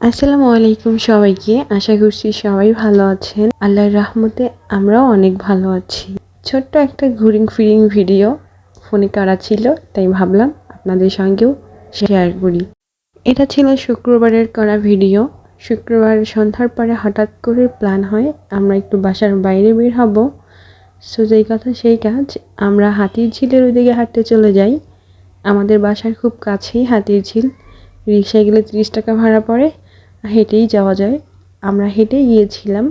আসসালামু আলাইকুম সবাইকে। আশা করছি সবাই ভালো আছেন। আল্লাহর রহমতে আমরাও অনেক ভালো আছি। ছোট্ট একটা ঘুরিং ফিরিং ভিডিও ফোনে করা ছিল, তাই ভাবলাম আপনাদের সঙ্গেও শেয়ার করি। এটা ছিল শুক্রবারের করা ভিডিও। শুক্রবার সন্ধ্যার পরে হঠাৎ করে প্ল্যান হয়, আমরা একটু বাসার বাইরে বের হব। সো যেই কথা সেই কাজ। আমরা হাতির ঝিলের ওইদিকে হাঁটতে চলে যাই। আমাদের বাসার খুব কাছেই হাতির ঝিল। রিক্সায় গেলে ত্রিশ টাকা ভাড়া পড়ে। হেঁটেই যাওয়া যায়। আমরা হেঁটেই গিয়েছিলাম।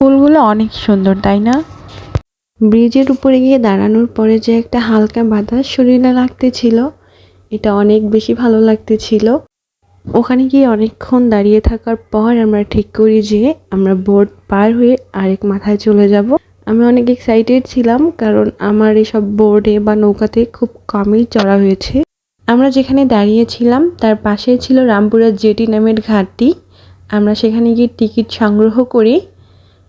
ফুলগুলো অনেক সুন্দর, তাই না? ব্রিজের উপরে গিয়ে দাঁড়ানোর পরে যে একটা হালকা বাতাস শরীরে লাগতেছিল, এটা অনেক বেশি ভালো লাগতেছিল। ওখানে গিয়ে অনেকক্ষণ দাঁড়িয়ে থাকার পর আমরা ঠিক করি যে আমরা বোর্ড পার হয়ে আরেক মাথায় চলে যাব। আমি অনেক এক্সাইটেড ছিলাম, কারণ আমার এসব বোর্ডে বা নৌকাতে খুব কমই চড়া হয়েছে। আমরা যেখানে দাঁড়িয়েছিলাম, তার পাশেই ছিল রামপুরা জেটি নামের ঘাটটি আমরা সেখানে গিয়ে টিকিট সংগ্রহ করি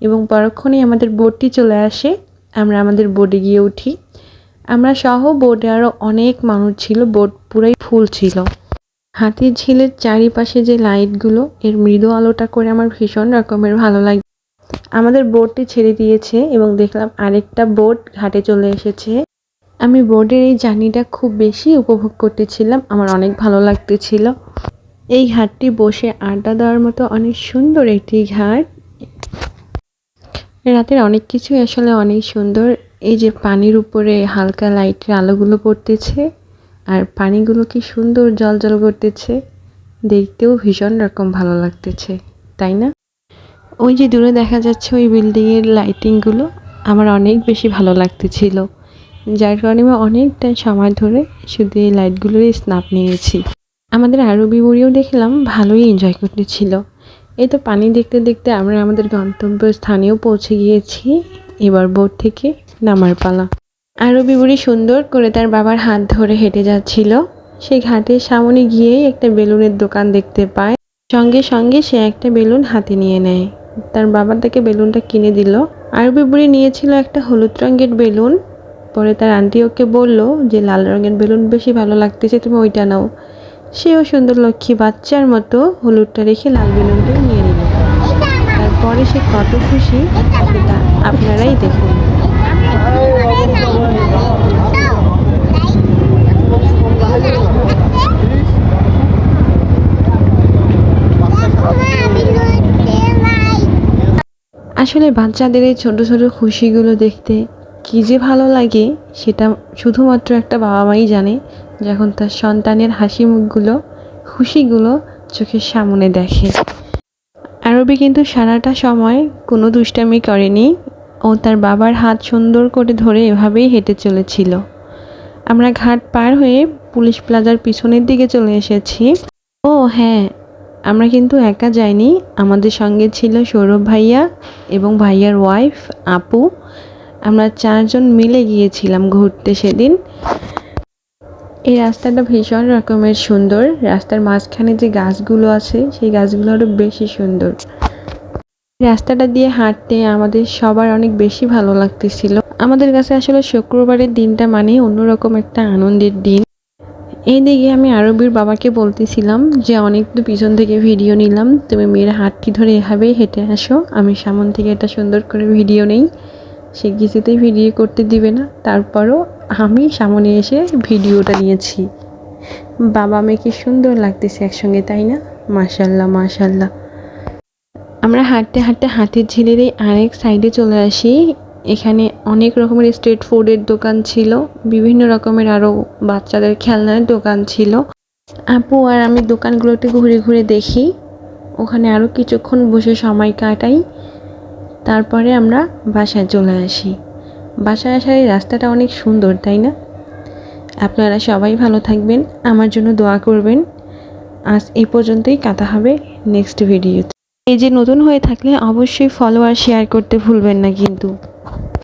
এবং পরক্ষণেই আমাদের বোটটি চলে আসে। আমরা আমাদের বোটে গিয়ে উঠি। আমরা সহ বোটে আরও অনেক মানুষ ছিল, বোট পুরাই ফুল ছিল। হাতির ঝিলের চারিপাশে যে লাইটগুলো, এর মৃদু আলোটা করে আমার ভীষণ রকমের ভালো লাগে। আমাদের বোটটি ছেড়ে দিয়েছে এবং দেখলাম আরেকটা বোট ঘাটে চলে এসেছে। আমি বোর্ডের এই জার্নিটা খুব বেশি উপভোগ করতেছিলাম। আমার অনেক ভালো লাগতেছিল। এই ঘাটটি বসে আড্ডা দেওয়ার মতো অনেক সুন্দর একটি ঘাট রাতের অনেক কিছুই আসলে অনেক সুন্দর। এই যে পানির উপরে হালকা লাইটের আলোগুলো পড়তেছে, আর পানিগুলো কি সুন্দর জল জল করতেছে, দেখতেও ভীষণ রকম ভালো লাগতেছে, তাই না? ওই যে দূরে দেখা যাচ্ছে ওই বিল্ডিংয়ের লাইটিংগুলো আমার অনেক বেশি ভালো লাগতেছিল। যার কারণে আমি অনেকটা সময় ধরে শুধু এই লাইটগুলোরই স্নাপ নিয়েছি। আমাদের আরবি বুড়িও দেখলাম ভালোই এনজয় করতেছিল। এই তো পানি দেখতে দেখতে আমরা আমাদের গন্তব্য স্থানেও পৌঁছে গিয়েছি, এবার বোট থেকে নামার পালা। আরবি বুড়ি সুন্দর করে তার বাবার হাত ধরে হেঁটে যাচ্ছিল। সেই ঘাটের সামনে গিয়েই একটা বেলুনের দোকান দেখতে পায়। সঙ্গে সঙ্গে সে একটা বেলুন হাতে নিয়ে নেয়। তার বাবা তাকে বেলুনটা কিনে দিল। আরবি বুড়ি নিয়েছিল একটা হলুদ রঙের বেলুন। পরে তার আন্টি ওকে বলল যে, লাল রঙের বেলুন বেশি ভালো লাগতেছে, তুমি ওইটা নাও। সেও সুন্দর লক্ষ্মী বাচ্চার মতো হলুদটা রেখে লাল বেলুনটা নিয়ে নিল। তারপরে সে কত খুশি, সেটা আপনারাই দেখুন। আসলে বাচ্চাদের এই ছোটো ছোটো খুশিগুলো দেখতে কী যে ভালো লাগে সেটা শুধুমাত্র একটা বাবা মাই জানে, যখন তার সন্তানের হাসি মুখগুলো, খুশিগুলো চোখের সামনে দেখে। আরবি কিন্তু সারাটা সময় কোনো দুষ্টামি করেনি ও তার বাবার হাত সুন্দর করে ধরে এভাবেই হেঁটে চলেছিল। আমরা ঘাট পার হয়ে পুলিশ প্লাজার পিছনের দিকে চলে এসেছি। ও হ্যাঁ আমরা কিন্তু একা যাইনি। আমাদের সঙ্গে ছিল সৌরভ ভাইয়া এবং ভাইয়ার ওয়াইফ আপু। আমরা চারজন মিলে গিয়েছিলাম ঘুরতে সেদিন। এই রাস্তাটা ভীষণ রকমের সুন্দর। রাস্তার মাঝখানে যে গাছগুলো আছে, সেই গাছগুলো আরও বেশি সুন্দর। রাস্তাটা দিয়ে হাঁটতে আমাদের সবার অনেক বেশি ভালো লাগতেছিল। আমাদের কাছে আসলে শুক্রবারের দিনটা মানে অন্যরকম একটা আনন্দের দিন। এই দিকে আমি আরবির বাবাকে বলতেছিলাম যে, অনেক তো পিছন থেকে ভিডিও নিলাম। তুমি মেয়ের হাতটি ধরে এভাবেই হেঁটে আসো। আমি সামন থেকে এটা সুন্দর করে ভিডিও নেই। সে কিছুতেই ভিডিও করতে দিবে না। তারপরও আমি সামনে এসে ভিডিওটা নিয়েছি। বাবা মেয়েকে সুন্দর লাগতেছে একসঙ্গে, তাই না? মাশাল্লাহ মাশাল্লাহ। আমরা হাঁটতে হাঁটতে হাতির ঝিলের এই আরেক সাইডে চলে আসি। এখানে অনেক রকমের স্ট্রিট ফুডের দোকান ছিল। বিভিন্ন রকমের আরও বাচ্চাদের খেলনার দোকান ছিল। আপু আর আমি দোকানগুলোতে ঘুরে ঘুরে দেখি। ওখানে আরও কিছুক্ষণ বসে সময় কাটাই। তারপরে আমরা বাসায় চলে আসি। বাসায় আসার এই রাস্তাটা অনেক সুন্দর, তাই না? আপনারা সবাই ভালো থাকবেন, আমার জন্য দোয়া করবেন। আজ এই পর্যন্তই কাটা হবে নেক্সট ভিডিওতে এই যে নতুন হয়ে থাকলে অবশ্যই ফলো আর শেয়ার করতে ভুলবেন না কিন্তু।